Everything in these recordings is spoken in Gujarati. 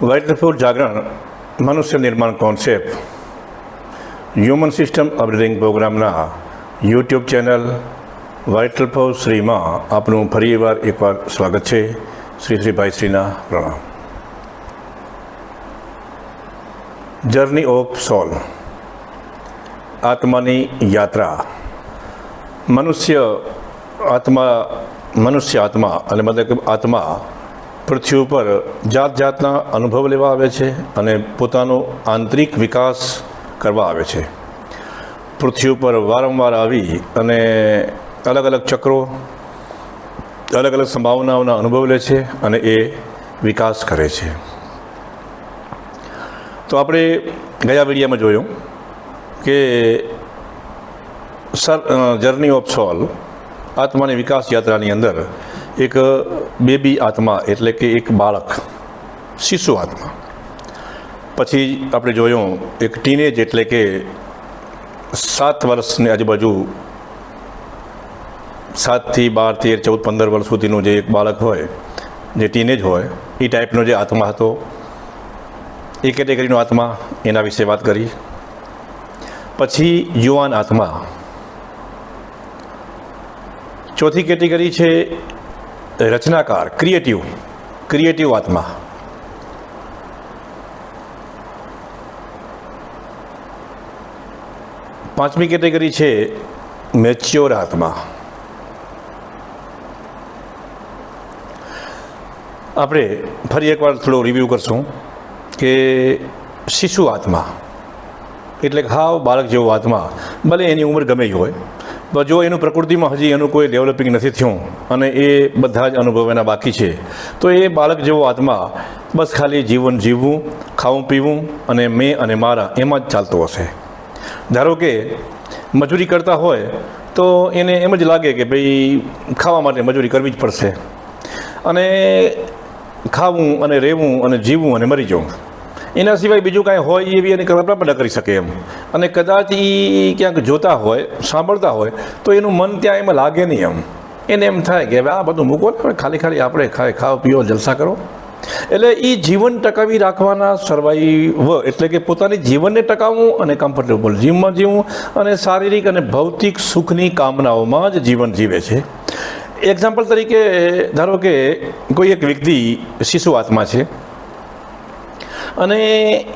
વાઇટલ જાગરણ મનુષ્ય નિર્માણ કોન્સેપ્ટ હ્યુમન સિસ્ટમ અપડેટિંગ પ્રોગ્રામના યુટ્યુબ ચેનલ વાઇટલફોર શ્રીમાં આપનું ફરી એકવાર એકવાર સ્વાગત છે શ્રી શ્રી ભાઈ શ્રીના પ્રણામ જર્ની ઓફ સોલ આત્માની યાત્રા મનુષ્ય આત્મા મનુષ્ય આત્મા અને મતલબ આત્મા પૃથ્વી ઉપર જાત જાતના અનુભવ લેવા આવે છે અને પોતાનો આંતરિક વિકાસ કરવા આવે છે. પૃથ્વી ઉપર વારંવાર આવી અને અલગ અલગ ચક્રો અલગ અલગ સંભાવનાઓના અનુભવ લે છે અને એ વિકાસ કરે છે. તો આપણે ગયા વિડીયામાં જોયું કે સર જર્ની ઓફ સોલ, આત્માની વિકાસ યાત્રાની અંદર એક બેબી આત્મા એટલે કે એક બાળક, શિશુ આત્મા. પછી આપણે જોયું, એક ટીનેજ એટલે કે સાત વર્ષની આજુબાજુ, સાતથી બાર, તેર, ચૌદ, પંદર વર્ષ સુધીનું જે એક બાળક હોય, જે ટીનેજ હોય, એ ટાઈપનો જે આત્મા હતો, એ કેટેગરીનો આત્મા, એના વિશે વાત કરી. પછી યુવાન આત્મા. ચોથી કેટેગરી છે રચનાકાર ક્રિએટિવ ક્રિએટિવ આત્મા. પાંચમી કેટેગરી છે મેચ્યોર આત્મા. આપણે ફરી એકવાર થોડો રિવ્યૂ કરશું કે શિશુ આત્મા, એટલે હાવ બાળક જેવો આત્મા, ભલે એની ઉંમર ગમે હોય તો જો એનું પ્રકૃતિમાં હજી એનું કોઈ ડેવલપિંગ નથી થયું અને એ બધા જ અનુભવ એના બાકી છે, તો એ બાળક જેવો આત્મા બસ ખાલી જીવન જીવવું, ખાવું, પીવું અને મેં અને મારા એમાં જ ચાલતો હશે. ધારો કે મજૂરી કરતા હોય તો એને એમ જ લાગે કે ભાઈ ખાવા માટે મજૂરી કરવી જ પડશે. અને ખાવું અને રહેવું અને જીવવું અને મરી જવું. એના સિવાય બીજું કાંઈ હોય એવી એની કલ્પના પણ ન કરી શકે એમ. અને કદાચ એ ક્યાંક જોતા હોય, સાંભળતા હોય, તો એનું મન ત્યાં એમાં લાગે નહીં એમ. એને એમ થાય કે હવે આ બધું મૂકો ને ખાલી ખાલી આપણે ખાય ખાઓ પીઓ, જલસા કરો. એટલે એ જીવન ટકાવી રાખવાના સર્વાઈવ એટલે કે પોતાની જીવનને ટકાવવું અને કમ્ફર્ટેબલ જીવનમાં જીવવું અને શારીરિક અને ભૌતિક સુખની કામનાઓમાં જ જીવન જીવે છે. એક્ઝામ્પલ તરીકે, ધારો કે કોઈ એક વ્યક્તિ શિશુ આત્મા છે. અને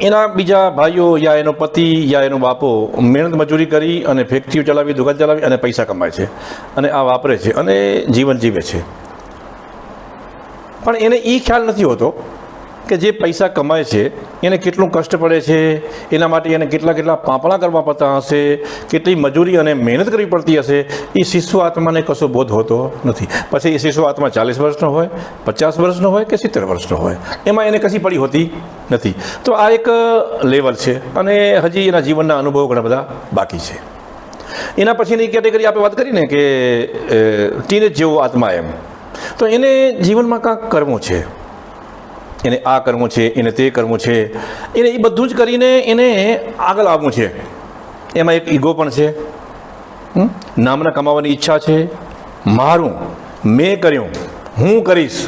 એના બીજા ભાઈઓ યા એનો પતિ યા એનો બાપો મહેનત મજૂરી કરી અને ફેક્ટરીઓ ચલાવી, દુકાન ચલાવી અને પૈસા કમાય છે અને આ વાપરે છે અને જીવન જીવે છે. પણ એને એ ખ્યાલ નથી હોતો કે જે પૈસા કમાય છે, એને કેટલું કષ્ટ પડે છે, એના માટે એને કેટલા કેટલા પાંપણા કરવા પડતા હશે, કેટલી મજૂરી અને મહેનત કરવી પડતી હશે, એ શિશુ આત્માને કશો બોધ હોતો નથી. પછી એ શિશુ આત્મા ચાલીસ વર્ષનો હોય, પચાસ વર્ષનો હોય કે સિત્તેર વર્ષનો હોય, એમાં એને કશી પડી હોતી નથી. તો આ એક લેવલ છે અને હજી એના જીવનના અનુભવો ઘણા બધા બાકી છે. એના પછીની કેટેગરી આપણે વાત કરીને કે ટીનેજ જેવો આત્મા એમ. તો એને જીવનમાં કાંક કરવું છે. એને આ કરવું છે, એને તે કરવું છે. એને એ બધું જ કરીને એને આગળ આવવું છે. એમાં એક ઈગો પણ છે? નામના કમાવાની ઈચ્છા છે. મારું, મેં કર્યું, હું કરીશ.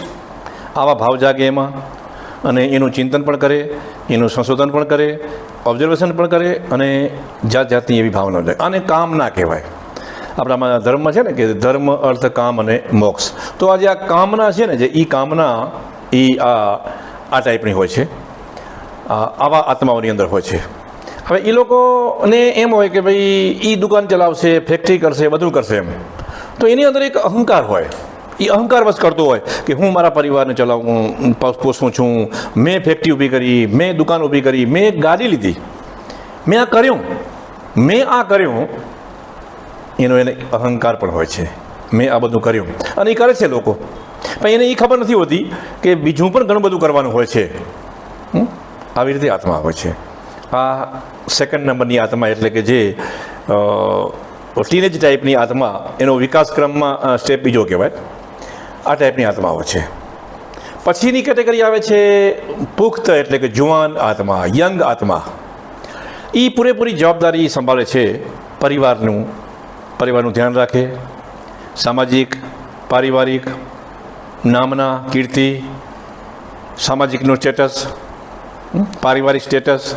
આવા ભાવ જાગે એમાં. અને એનું ચિંતન પણ કરે, એનું સંશોધન પણ કરે ઓબ્ઝર્વેશન પણ કરે અને જાત જાતની એવી ભાવના જાય આને કામ ના કહેવાય. આપણામાં ધર્મમાં છે ને કે ધર્મ, અર્થ, કામ અને મોક્ષ. તો આ જે આ કામના છે ને જે એ કામના એ આ આ ટાઈપની હોય છે. આવા આત્માઓની અંદર હોય છે. હવે એ લોકોને એમ હોય કે ભાઈ એ દુકાન ચલાવશે ફેક્ટરી કરશે, બધું કરશે એમ. તો એની અંદર એક અહંકાર હોય. એ અહંકાર વશ કરતો હોય કે હું મારા પરિવારને ચલાવું પોષું છું, મેં ફેક્ટરી ઊભી કરી, મેં દુકાન ઊભી કરી, મેં ગાડી લીધી. મેં આ કર્યું. મેં આ કર્યું. એનો એને અહંકાર પણ હોય છે. મેં આ બધું કર્યું. અને એ કરે છે લોકો. પણ એને એ ખબર નથી હોતી કે બીજું પણ ઘણું બધું કરવાનું હોય છે? આવી રીતે આત્મા હોય છે. આ સેકન્ડ નંબરની આત્મા એટલે કે જે ટીનેજ ટાઈપની આત્મા, એનો વિકાસક્રમમાં સ્ટેપ બીજો કહેવાય. આ ટાઈપની આત્માઓ છે. પછીની કેટેગરી આવે છે પુખ્ત એટલે કે જુવાન આત્મા યંગ આત્મા. એ પૂરેપૂરી જવાબદારી સંભાળે છે પરિવારનું. પરિવારનું ધ્યાન રાખે. સામાજિક, પારિવારિક નામના કીર્તિ, સામાજિકનું સ્ટેટસ પારિવારિક સ્ટેટસ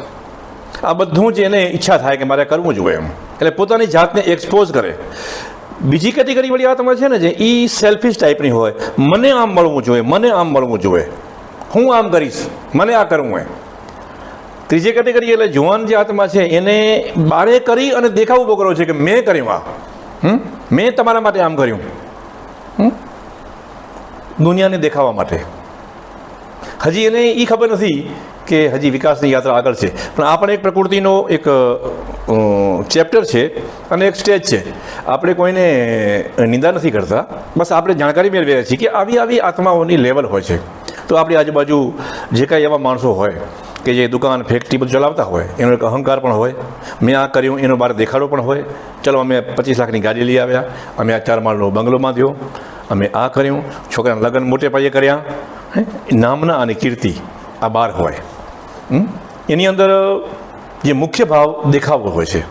આ બધું જ એને ઈચ્છા થાય કે મારે કરવું જોઈએ એમ. એટલે પોતાની જાતને એક્સપોઝ કરે. બીજી કેટેગરી વાળી આત્મા છે ને, જે એ સેલ્ફિશ ટાઈપની હોય, મને આમ મળવું જોઈએ, મને આમ મળવું જોઈએ. હું આમ કરીશ, મને આ કરવું એમ ત્રીજી કેટેગરી એટલે જુવાન જે આત્મા છે, એને બારે કરી અને દેખાવ ઊભો કરવો છે કે મેં કર્યું આ. મેં તમારા માટે આમ કર્યું. હમ? દુનિયાને દેખાવા માટે. હજી એને એ ખબર નથી કે હજી વિકાસની યાત્રા આગળ છે. પણ આ પણ એક પ્રકૃતિનો એક ચેપ્ટર છે અને એક સ્ટેજ છે. આપણે કોઈને નિંદા નથી કરતા. બસ આપણે જાણકારી મેળવી રહ્યા છીએ કે આવી આવી આત્માઓની લેવલ હોય છે. તો આપણી આજુબાજુ જે કાંઈ એવા માણસો હોય કે જે દુકાન, ફેક્ટરી બધું ચલાવતા હોય, એનો એક અહંકાર પણ હોય. મેં આ કર્યું, એનો બાર દેખાડો પણ હોય. ચલો અમે પચીસ લાખની ગાડી લઈ આવ્યા. અમે આ ચાર માળનો બંગલો બાંધ્યો અમે આ કર્યું. છોકરાના લગ્ન મોટે પાયે કર્યા. નામના અને કીર્તિ આ બાર હોય. એની અંદર જે મુખ્ય ભાવ દેખાવ હોય છે?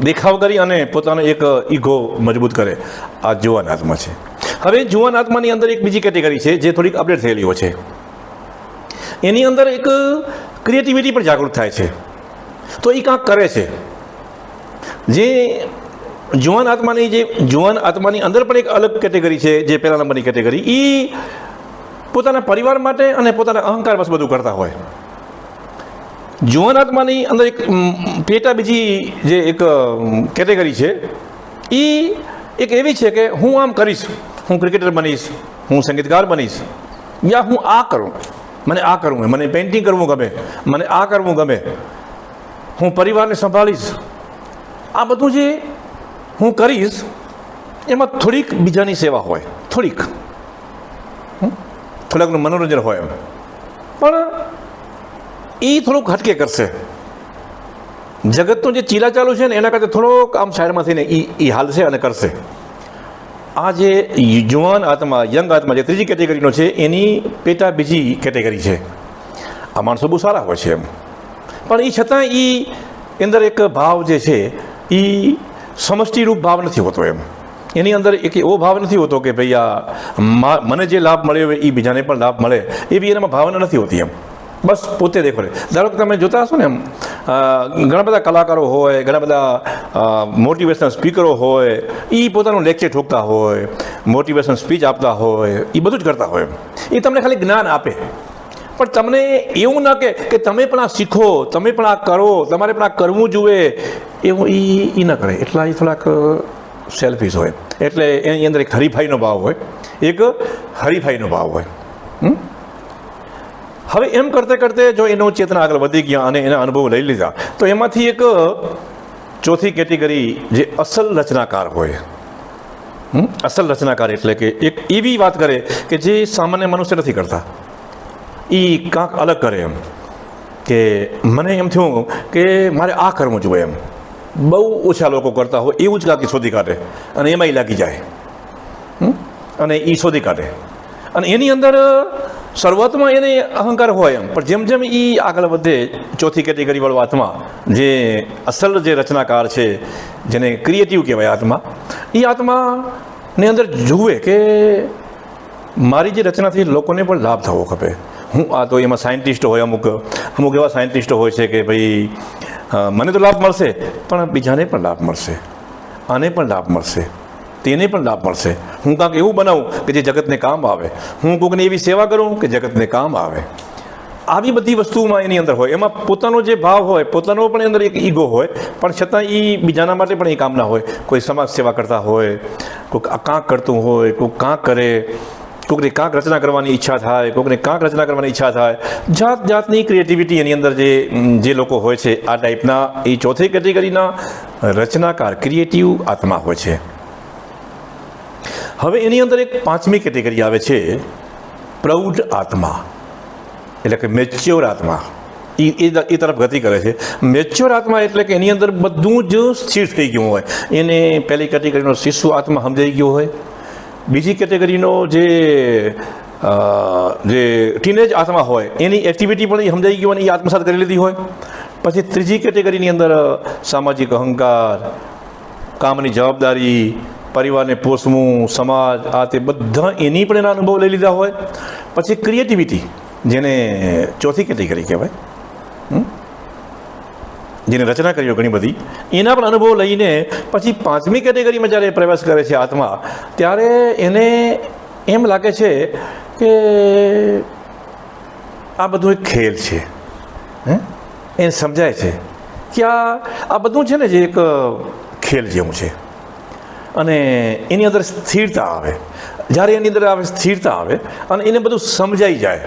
દેખાવ કરી અને પોતાનો એક ઈગો મજબૂત કરે. આ જુવાન આત્મા છે. હવે જુવાન આત્માની અંદર એક બીજી કેટેગરી છે, જે થોડીક અપડેટ થયેલી હોય છે. એની અંદર એક ક્રિએટિવિટી પણ જાગૃત થાય છે. તો એ કાંક કરે છે. જે જુવાન આત્માની જે જુવાન આત્માની અંદર પણ એક અલગ કેટેગરી છે, જે પહેલા નંબરની કેટેગરી. એ પોતાના પરિવાર માટે અને પોતાના અહંકાર બસ બધું કરતા હોય. જુવાન આત્માની અંદર એક પેટા બીજી જે એક કેટેગરી છે એ એક એવી છે કે હું આમ કરીશ, હું ક્રિકેટર બનીશ, હું સંગીતકાર બનીશ, યા હું આ કરું, મને આ કરવું મને પેઇન્ટિંગ કરવું ગમે, મને આ કરવું ગમે, હું પરિવારને સંભાળીશ. આ બધું જે હું કરીશ, એમાં થોડીક બીજાની સેવા હોય, થોડીક. થોડાકનું મનોરંજન હોય એમ. પણ એ થોડુંક હટકે કરશે. જગતનું જે ચીલા ચાલુ છે ને, એના કરતાં થોડોક આમ સાઈડમાં થઈને એ એ હાલશે અને કરશે. આ જે યુવાન આત્મા, યંગ આત્મા જે ત્રીજી કેટેગરીનો છે, એની પેટા બીજી કેટેગરી છે. આ માણસો બહુ સારા હોય છે એમ. પણ એ છતાં એ અંદર એક ભાવ જે છે એ સમષ્ટિરૂપ ભાવ નથી હોતો એમ. એની અંદર એક એવો ભાવ નથી હોતો કે ભાઈ આ મને જે લાભ મળ્યો હોય એ બીજાને પણ લાભ મળે, એવી એનામાં ભાવના નથી હોતી એમ. બસ પોતે દેખો ધારો કે તમે જોતા હશો ને એમ ઘણા બધા કલાકારો હોય, ઘણા બધા મોટિવેશનલ સ્પીકરો હોય એ પોતાનું લેક્ચર ઠોકતા હોય મોટિવેશનલ સ્પીચ આપતા હોય એ બધું જ કરતા હોય એ તમને ખાલી જ્ઞાન આપે. પણ તમને એવું ના કે કે તમે પણ આ શીખો, તમે પણ આ કરો, તમારે પણ આ કરવું જોઈએ. એવું એ એ ન કરે એટલા એ થોડાક સેલ્ફીસ હોય. એટલે એની અંદર એક હરીફાઈનો ભાવ હોય. એક હરીફાઈનો ભાવ હોય? હવે એમ કરતે કરતે જો એનો ચેતના આગળ વધી ગયા અને એના અનુભવ લઈ લીધા, તો એમાંથી એક ચોથી કેટેગરી જે અસલ રચનાકાર હોય? અસલ રચનાકાર એટલે કે એક એવી વાત કરે કે જે સામાન્ય મનુષ્ય નથી કરતા. એ કાંક અલગ કરે એમ. કે મને એમ થયું કે મારે આ કરવું જોઈએ એમ. બહુ ઓછા લોકો કરતા હોય એવું જ કાંક શોધી કાઢે. અને એમાંય લાગી જાય. અને એ શોધી કાઢે. અને એની અંદર શરૂઆતમાં એને અહંકાર હોય એમ. પણ જેમ જેમ એ આગળ વધે, ચોથી કેટેગરીવાળો આત્મા, જે અસલ જે રચનાકાર છે, જેને ક્રિએટિવ કહેવાય આત્મા એ આત્માની અંદર જુએ કે મારી જે રચનાથી લોકોને પણ લાભ થવો ખપે. હું આ તો એમાં સાયન્ટિસ્ટ હોય અમુક અમુક એવા સાયન્ટિસ્ટ હોય છે કે ભાઈ મને તો લાભ મળશે, પણ બીજાને પણ લાભ મળશે. આને પણ લાભ મળશે. તેને પણ લાભ મળશે. હું કાંક એવું બનાવું કે જે જગતને કામ આવે. હું કોઈકને એવી સેવા કરું કે જગતને કામ આવે. આવી બધી વસ્તુમાં એની અંદર હોય. એમાં પોતાનો જે ભાવ હોય, પોતાનો પણ અંદર એક ઈગો હોય, પણ છતાં એ બીજાના માટે પણ એ કામના હોય. કોઈ સમાજ સેવા કરતા હોય કોઈક કાંક કરતું હોય કોઈક કાંક કરે કોઈકને કાંક રચના કરવાની ઈચ્છા થાય કોઈકને કાંક રચના કરવાની ઈચ્છા થાય. જાત જાતની ક્રિએટિવિટી એની અંદર જે જે લોકો હોય છે, આ ટાઈપના એ ચોથી કેટેગરીના રચનાકાર ક્રિએટિવ આત્મા હોય છે. હવે એની અંદર એક પાંચમી કેટેગરી આવે છે, પ્રૌઢ આત્મા. એટલે કે મેચ્યોર આત્મા. એ એ તરફ ગતિ કરે છે. મેચ્યોર આત્મા એટલે કે એની અંદર બધું જ સ્થિર થઈ ગયું હોય. એને પહેલી કેટેગરીનો શિશુ આત્મા સમજાઈ ગયો હોય. બીજી કેટેગરીનો જે જે ટીનેજ આત્મા હોય, એની એક્ટિવિટી પણ સમજાઈ ગયું અને એ આત્મસાત કરી લીધી હોય. પછી ત્રીજી કેટેગરીની અંદર સામાજિક અહંકાર, કામની જવાબદારી, પરિવારને પોષવું, સમાજ, આ તે બધા એની પણ એના અનુભવ લઈ લીધા હોય. પછી ક્રિએટિવિટી જેને ચોથી કેટેગરી કહેવાય. જેની રચના કરીઓ ઘણી બધી, એના પણ અનુભવ લઈને પછી પાંચમી કેટેગરીમાં જ્યારે પ્રવેશ કરે છે આત્મા, ત્યારે એને એમ લાગે છે કે આ બધું એક ખેલ છે. હે? એને સમજાય છે કે આ આ બધું છે ને જે એક ખેલ જેવું છે. અને એની અંદર સ્થિરતા આવે. જ્યારે એની અંદર આવે સ્થિરતા આવે અને એને બધું સમજાઈ જાય.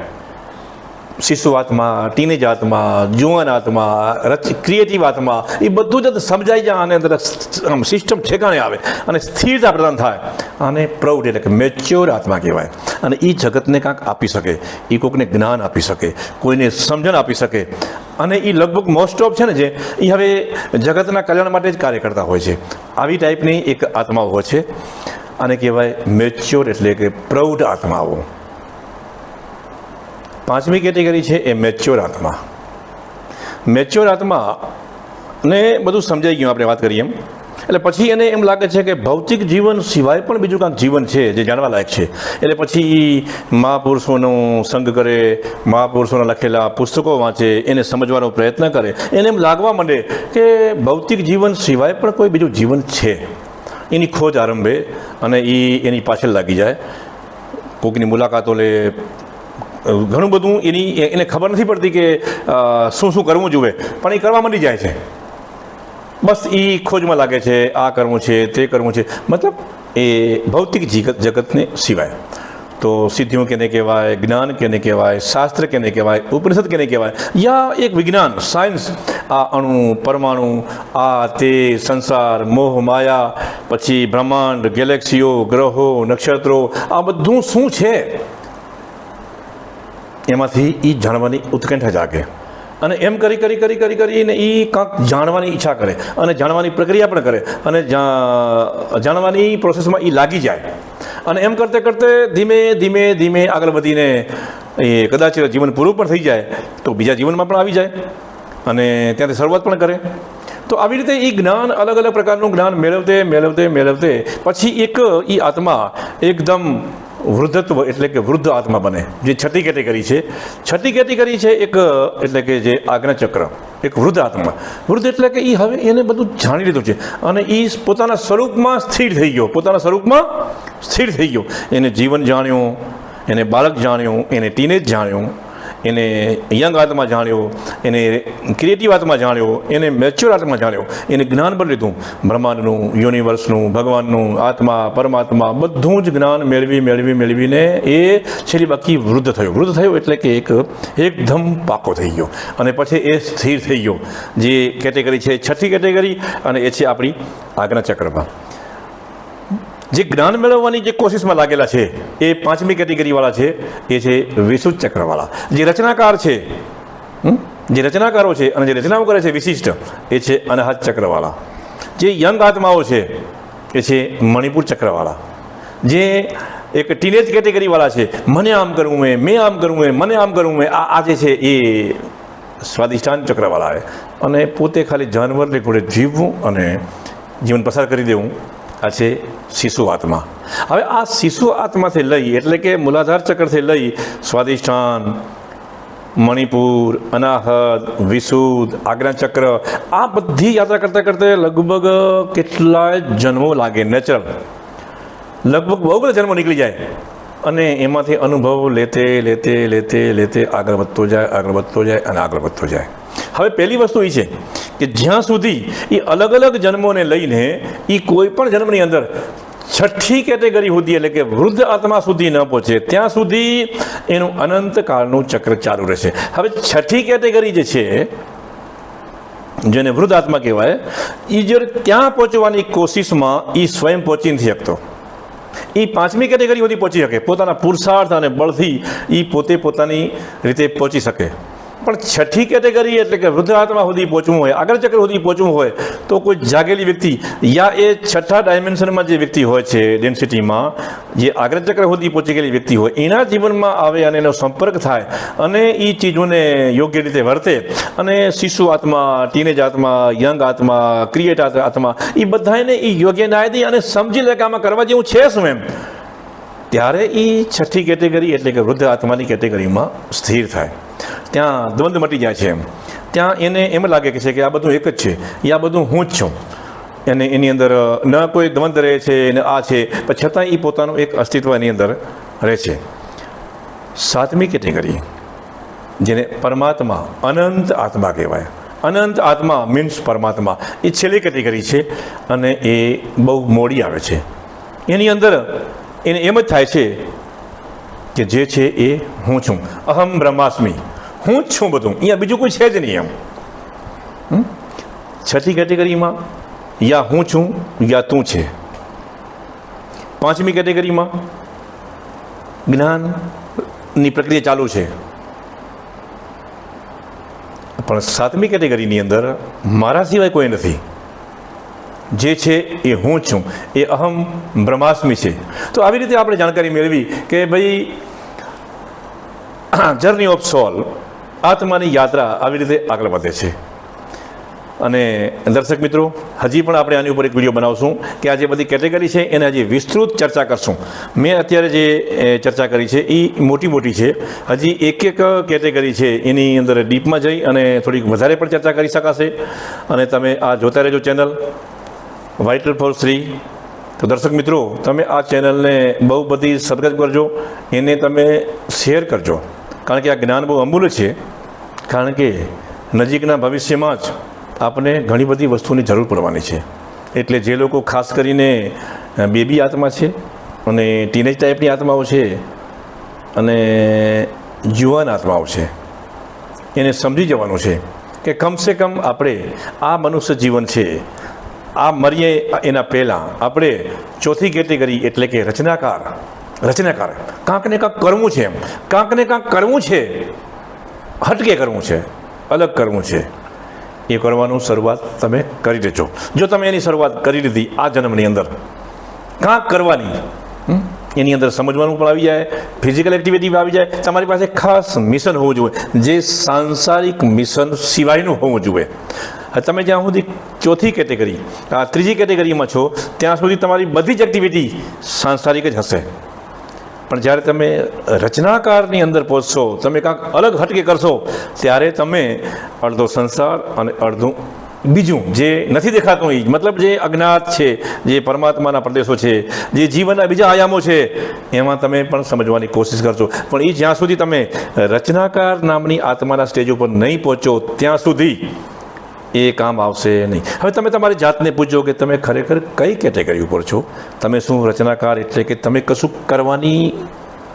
શિશુ આત્મા ટીનેજ આત્મા, જુવાન આત્મા, રચ ક્રિએટિવ આત્મા, એ બધું જ સમજાઈ જાય અને અંદર સિસ્ટમ ઠેકાણે આવે અને સ્થિરતા પ્રદાન થાય. અને પ્રૌઢ એટલે કે મેચ્યોર આત્મા કહેવાય. અને એ જગતને કાંઈક આપી શકે એ કોઈકને જ્ઞાન આપી શકે, કોઈને સમજણ આપી શકે. અને એ લગભગ મોસ્ટ ઓફ છે ને જે એ હવે જગતના કલ્યાણ માટે જ કાર્ય કરતા હોય છે. આવી ટાઈપની એક આત્માઓ છે. અને કહેવાય મેચ્યોર એટલે કે પ્રૌઢ આત્માઓ. પાંચમી કેટેગરી છે એ મેચ્યોર આત્મા. મેચ્યોર આત્મા ને બધું સમજાઈ ગયું, આપણે વાત કરીએ એમ. એટલે પછી એને એમ લાગે છે કે ભૌતિક જીવન સિવાય પણ બીજું કાંઈક જીવન છે જે જાણવા લાયક છે. એટલે પછી મહાપુરુષોનો સંગ કરે, મહાપુરુષોના લખેલા પુસ્તકો વાંચે, એને સમજવાનો પ્રયત્ન કરે, એને એમ લાગવા માંડે કે ભૌતિક જીવન સિવાય પણ કોઈ બીજું જીવન છે. એની ખોજ આરંભે અને એ એની પાછળ લાગી જાય. કોઈકની મુલાકાતો લે ઘણું બધું એની એને ખબર નથી પડતી કે શું શું કરવું જોઈએ. પણ એ કરવા માંડી જાય છે. બસ એ ખોજમાં લાગે છે, આ કરવું છે, તે કરવું છે. મતલબ એ ભૌતિક જગત જગતને સિવાય. તો સિદ્ધિઓ કેને કહેવાય, જ્ઞાન કેને કહેવાય, શાસ્ત્ર કેને કહેવાય, ઉપનિષદ કેને કહેવાય, યા એક વિજ્ઞાન, સાયન્સ, આ અણુ, પરમાણુ, આ તે સંસાર, મોહ, માયા, પછી બ્રહ્માંડ, ગેલેક્સીઓ, ગ્રહો, નક્ષત્રો, આ બધું શું છે? એમાંથી એ જાણવાની ઉત્કંઠા જાગે. અને એમ કરી કરી કરી કરી કરીને એ કાંક જાણવાની ઈચ્છા કરે. અને જાણવાની પ્રક્રિયા પણ કરે. અને જાણવાની પ્રોસેસમાં એ લાગી જાય. અને એમ કરતે કરતે ધીમે ધીમે ધીમે આગળ વધીને એ કદાચ જીવન પૂરું પણ થઈ જાય, તો બીજા જીવનમાં પણ આવી જાય. અને ત્યાંથી શરૂઆત પણ કરે. તો આવી રીતે એ જ્ઞાન અલગ અલગ પ્રકારનું જ્ઞાન મેળવતે મેળવતે મેળવતે પછી એક એ આત્મા એકદમ વૃદ્ધત્વ એટલે કે વૃદ્ધ આત્મા બને, જે છઠ્ઠી કેટેગરી છે. છઠ્ઠી કેટેગરી છે એક, એટલે કે જે આજ્ઞાચક્ર, એક વૃદ્ધ આત્મા. વૃદ્ધ એટલે કે એ હવે એને બધું જાણી લીધું છે અને એ પોતાના સ્વરૂપમાં સ્થિર થઈ ગયો, પોતાના સ્વરૂપમાં સ્થિર થઈ ગયો. એને જીવન જાણ્યું, એને બાળક જાણ્યું, એને ટીનેજ જાણ્યું એને યંગ આત્મા જાણ્યો, એને ક્રિએટિવ આત્મા જાણ્યો, એને મેચ્યોર આત્મા જાણ્યો, એને જ્ઞાન પણ લીધું. બ્રહ્માંડનું યુનિવર્સનું ભગવાનનું, આત્મા, પરમાત્મા, બધું જ જ્ઞાન મેળવી મેળવી, મેળવીને એ છેલ્લી બાકી વૃદ્ધ થયો. વૃદ્ધ થયો એટલે કે એક, એકદમ પાકો થઈ ગયો. અને પછી એ સ્થિર થઈ ગયો. જે કેટેગરી છે, છઠ્ઠી કેટેગરી અને એ છે આપણી આજ્ઞા ચક્રમાં. જે જ્ઞાન મેળવવાની જે કોશિશમાં લાગેલા છે, એ પાંચમી કેટેગરીવાળા છે, એ છે વિશુદ્ધ ચક્રવાળા. જે રચનાકાર છે? જે રચનાકારો છે અને જે રચનાઓ કરે છે વિશિષ્ટ, એ છે અનહદ ચક્રવાળા. જે યંગ આત્માઓ છે, એ છે મણિપુર ચક્રવાળા. જે એક ટીનેજ કેટેગરીવાળા છે, મને આમ કરવું મેં મેં આમ કરવું મેં મને આમ કરવું મેં આ જે છે, એ સ્વાદિષ્ટાન ચક્રવાળા છે. અને પોતે ખાલી જાનવરને ઘોડે જીવવું અને જીવન પસાર કરી દેવું છે શિશુ આત્મા. હવે આ શિશુ આત્માથી લઈ, એટલે કે મૂલાધાર ચક્રથી લઈ સ્વાદિષ્ઠાન મણિપુર, અનાહત વિશુદ્ધ આગ્રા ચક્ર આ બધી યાત્રા કરતાં કરતાં લગભગ કેટલાય જન્મો લાગે. નેચરલ. લગભગ બહુ બધા જન્મો નીકળી જાય. અને એમાંથી અનુભવ લેતે લેતે લેતે લેતે આગળ વધતો જાય, આગળ વધતો જાય અને આગળ વધતો જાય. હવે પહેલી વસ્તુ એ છે કે જ્યાં સુધી એ અલગ અલગ જન્મોને લઈને એ કોઈ પણ જન્મની અંદર છઠ્ઠી કેટેગરી સુધી એટલે કે વૃદ્ધ આત્મા સુધી ન પહોંચે, ત્યાં સુધી એનું અનંત કાળનું ચક્ર ચાલુ રહેશે. હવે છઠ્ઠી કેટેગરી જે છે, જેને વૃદ્ધ આત્મા કહેવાય એ જો ત્યાં પહોંચવાની કોશિશમાં એ સ્વયં પહોંચી નથી શકતો. એ પાંચમી કેટેગરી સુધી પહોંચી શકે, પોતાના પુરુષાર્થ અને બળથી એ પોતે પોતાની રીતે પહોંચી શકે. પણ છઠ્ઠી કેટેગરી એટલે કે વૃદ્ધ આત્મા સુધી પહોંચવું હોય આગળ ચક્ર સુધી પહોંચવું હોય, તો કોઈ જાગેલી વ્યક્તિ યા એ છઠ્ઠા ડાયમેન્શનમાં જે વ્યક્તિ હોય છે ડેન્સિટીમાં જે આગળ ચક્ર સુધી પહોંચી ગયેલી વ્યક્તિ હોય, એના જીવનમાં આવે અને એનો સંપર્ક થાય અને એ ચીજોને યોગ્ય રીતે વર્તે અને શિશુ આત્મા ટીનેજ આત્મા યંગ આત્મા ક્રિએટ આત્મા એ બધાને એ યોગ્ય નાયદી અને સમજી લે કે આમાં કરવા જેવું છે શું એમ? ત્યારે એ છઠ્ઠી કેટેગરી એટલે કે વૃદ્ધ આત્માની કેટેગરીમાં સ્થિર થાય. ત્યાં દ્વંદ મટી જાય છે. એમ ત્યાં એને એમ લાગે કે છે કે આ બધું એક જ છે. એ આ બધું હું જ છું. અને એની અંદર ન કોઈ દ્વંદ રહે છે ને આ છે. પણ છતાં એ પોતાનું એક અસ્તિત્વ એની અંદર રહે છે. સાતમી કેટેગરી, જેને પરમાત્મા અનંત આત્મા કહેવાય. અનંત આત્મા મીન્સ પરમાત્મા. એ છેલ્લી કેટેગરી છે અને એ બહુ મોડી આવે છે. એની અંદર એને એમ જ થાય છે કે જે છે એ હું છું. અહમ બ્રહ્માસ્મી. હું જ છું બધું. અહીંયા બીજું કોઈ છે જ નહીં એમ. છઠ્ઠી કેટેગરીમાં યા હું છું, યા તું છે. પાંચમી કેટેગરીમાં જ્ઞાનની પ્રક્રિયા ચાલુ છે. પણ સાતમી કેટેગરીની અંદર મારા સિવાય કોઈ નથી. જે છે એ હું છું, એ અહમ બ્રહ્માસ્મી છે. તો આવી રીતે આપણે જાણકારી મેળવી કે ભાઈ જર્ની ઓફ સોલ આત્માની યાત્રા આવી રીતે આગળ વધે છે. અને દર્શક મિત્રો, હજી પણ આપણે આની ઉપર એક વીડિયો બનાવશું કે આ જે બધી કેટેગરી છે, એને હજી વિસ્તૃત ચર્ચા કરશું. મેં અત્યારે જે ચર્ચા કરી છે એ મોટી મોટી છે. હજી એક એક કેટેગરી છે, એની અંદર ડીપમાં જઈ અને થોડીક વધારે પણ ચર્ચા કરી શકાશે. અને તમે આ જોતા રહેજો ચેનલ. વાઇટલ ફોર શ્રી તો દર્શક મિત્રો, તમે આ ચેનલને બહુ બધી સબસ્ક્રાઈબ કરજો, એને તમે શેર કરજો. કારણ કે આ જ્ઞાન બહુ અમૂલ્ય છે. કારણ કે નજીકના ભવિષ્યમાં જ આપણે ઘણી બધી વસ્તુની જરૂર પડવાની છે. એટલે જે લોકો ખાસ કરીને બેબી આત્મા છે અને ટીનેજ ટાઈપની આત્માઓ છે અને યુવાન આત્માઓ છે, એને સમજી જવાનું છે કે કમસે કમ આપણે આ મનુષ્ય જીવન છે આ મરીએ એના પહેલાં. આપણે ચોથી કેટેગરી એટલે કે રચનાકાર. રચનાકાર. કાંક ને કાંક કરવું છે એમ. કાંક ને કાંક કરવું છે. હટકે કરવું છે. અલગ કરવું છે. એ કરવાનું શરૂઆત તમે કરી દેજો. જો તમે એની શરૂઆત કરી લીધી આ જન્મની અંદર, કાંક કરવાની એની અંદર સમજવાનું પણ આવી જાય ફિઝિકલ એક્ટિવિટી આવી જાય. તમારી પાસે ખાસ મિશન હોવું જોઈએ. જે સાંસારિક મિશન સિવાયનું હોવું જોઈએ. તમે જ્યાં સુધી ચોથી કેટેગરી ત્રીજી કેટેગરીમાં છો, ત્યાં સુધી તમારી બધી જ એક્ટિવિટી સાંસારિક જ હશે. પણ જ્યારે તમે રચનાકારની અંદર પહોંચશો, તમે કાંઈક અલગ હટકે કરશો, ત્યારે તમે અડધો સંસાર અને અડધું બીજું, જે નથી દેખાતું એ મતલબ જે અજ્ઞાત છે, જે પરમાત્માના પ્રદેશો છે, જે જીવનના બીજા આયામો છે, એમાં તમે પણ સમજવાની કોશિશ કરશો. પણ એ જ્યાં સુધી તમે રચનાકાર નામની આત્માના સ્ટેજ ઉપર નહીં પહોંચો, ત્યાં સુધી એ કામ આવશે નહીં. હવે તમે તમારી જાતને પૂછો કે તમે ખરેખર કઈ કેટેગરી ઉપર છો? તમે શું રચનાકાર એટલે કે તમે કશું કરવાની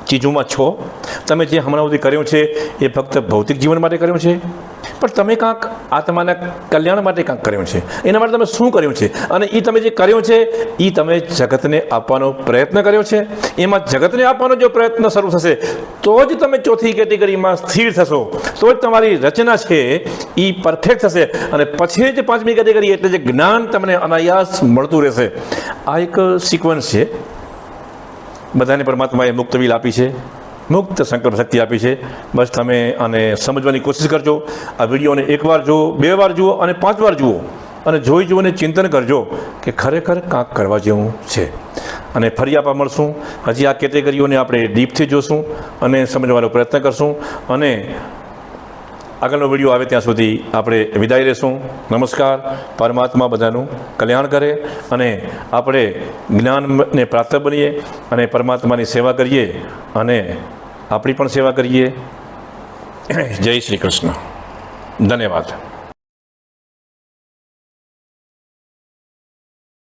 ચીજોમાં છો? તમે જે હમણાં સુધી કર્યું છે, એ ફક્ત ભૌતિક જીવન માટે કર્યું છે? પણ તમે કાંક આત્માના કલ્યાણ માટે કાંક કર્યું છે. એના માટે તમે શું કર્યું છે? અને એ તમે જે કર્યું છે એ તમે જગતને આપવાનો પ્રયત્ન કર્યો છે. એમાં જગતને આપવાનો જો પ્રયત્ન શરૂ થશે, તો જ તમે ચોથી કેટેગરીમાં સ્થિર થશો. તો જ તમારી રચના છે એ પરફેક્ટ થશે. અને પછી જ પાંચમી કેટેગરી એટલે જે જ્ઞાન તમને અનાયાસ મળતું રહેશે. આ એક સિક્વન્સ છે. બધાને પરમાત્માએ મુક્તવીલ આપી છે. મુક્ત સંકલ્પ શક્તિ આપી છે. બસ તમે આને સમજવાની કોશિશ કરજો. આ વિડીયોને એકવાર જુઓ, બે વાર જુઓ અને પાંચ વાર જુઓ અને જોઈ જોઈને ચિંતન કરજો કે ખરેખર કાંક કરવા જેવું છે. અને ફરી આપા મળશું. હજી આ કેટેગરીઓને આપણે ડીપથી જોશું અને સમજવાનો પ્રયત્ન કરશું. અને આગળનો વીડિયો આવે ત્યાં સુધી આપણે વિદાય લેશું. નમસ્કાર. પરમાત્મા બધાનું કલ્યાણ કરે અને આપણે જ્ઞાનને પ્રાપ્ત બનીએ અને પરમાત્માની સેવા કરીએ અને આપણી પણ સેવા કરીએ. જય શ્રી કૃષ્ણ. ધન્યવાદ.